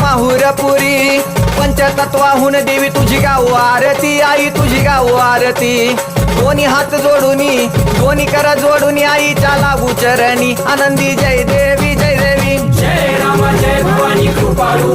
माहुरपुरी. पंचतत्वाहून देवी तुझी गाव आरती आई तुझी गाव आरती. दोन्ही हात जोडूनी दोन्ही कर जोडून आईच्या लागू चरणी. आनंदी जय देवी जय देवी. जय राम जय भवानी कृपाळू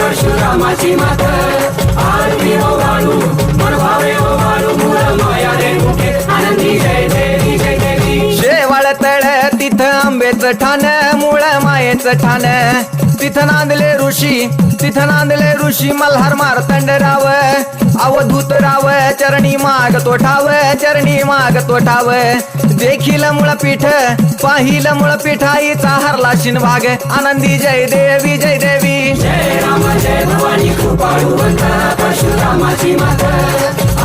परशुरामाची माता. आरती आंबेचं ठाण मुळ मायेचं ठाण. तिथं नांदले ऋषी तिथं नांदले ऋषी. मल्हार मारतंड राव अवधूत राव चरणी माग तो ठाव चरणी माग तो ठाव देखील मुळपीठ पाहिलं मुळ आईचा हरला शिनभाग आनंदी जय देवी जय देवी. जय जय भवानी परशुरामाची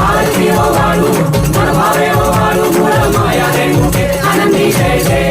आरती वाळू वाळू माया आनंदी जय जय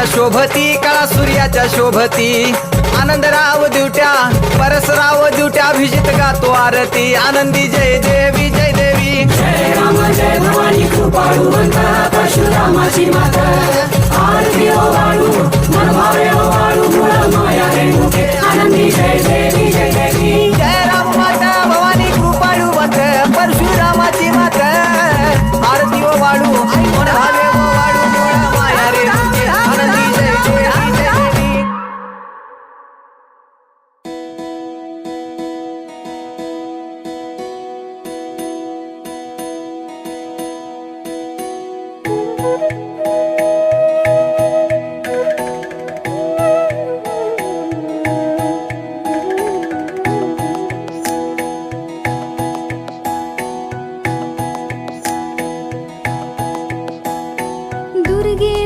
सूर्याच्या शोभती कळा सूर्याच्या शोभती. आनंदराव दिवट्या परसराव दिवट्या अभिजित गातो आरती. आनंदी जय देवी जय देवी. जय राम जय भवानी परशुरामाची आरती ओ वाळू ओ वाळू आनंदी जय देवी जय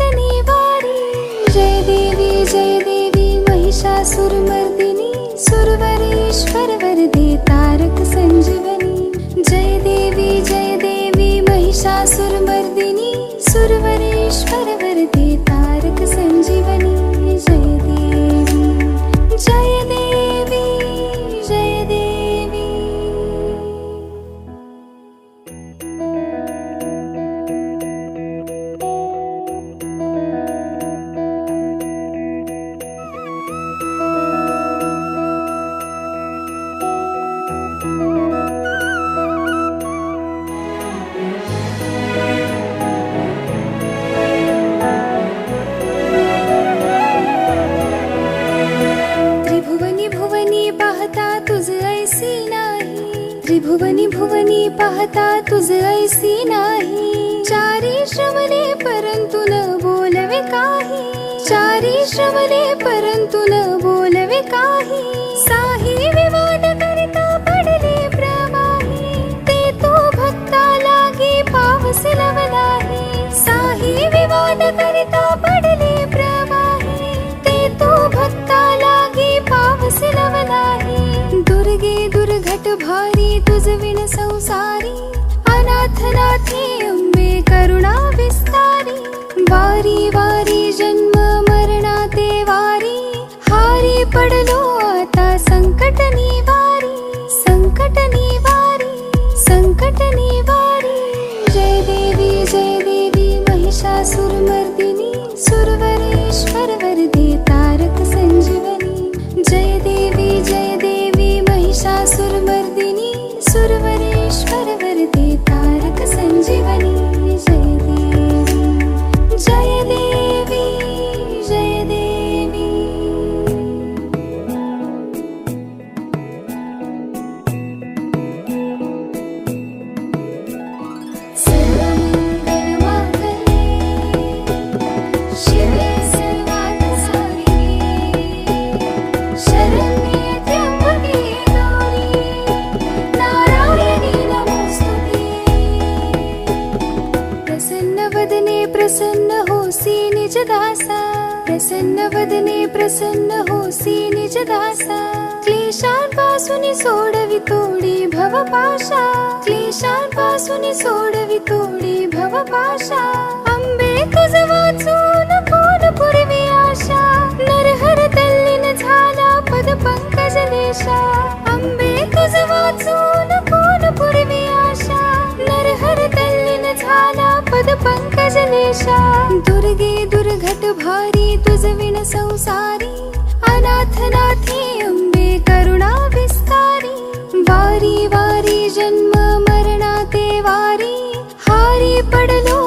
निवारी जय देवी जय देवी महिषासुरमर्दिनी सुरवरेश्वर वरदे तारक संजीवनी। जय देवी जय देवी महिषासुरमर्दिनी सुरवरेश्वर वरदे पाहता तुझ ऐसी नाही. चारी श्रवणे परंतु न बोलवे काही. चारी श्रवणे परंतु न बोलवे काही. प्रसन्न होसी निज दासा. क्लेशांपासून सोडवी तोडी भवपाशा क्लेशांपासून सोडवी तोडी भवपाशा अंबे तुझ वाचून कोण पूर्वी आशा. नरहर नाथनाथी अंबे करुणा विस्तारी. वारी वारी जन्म मरणा ते वारी हारी पडलो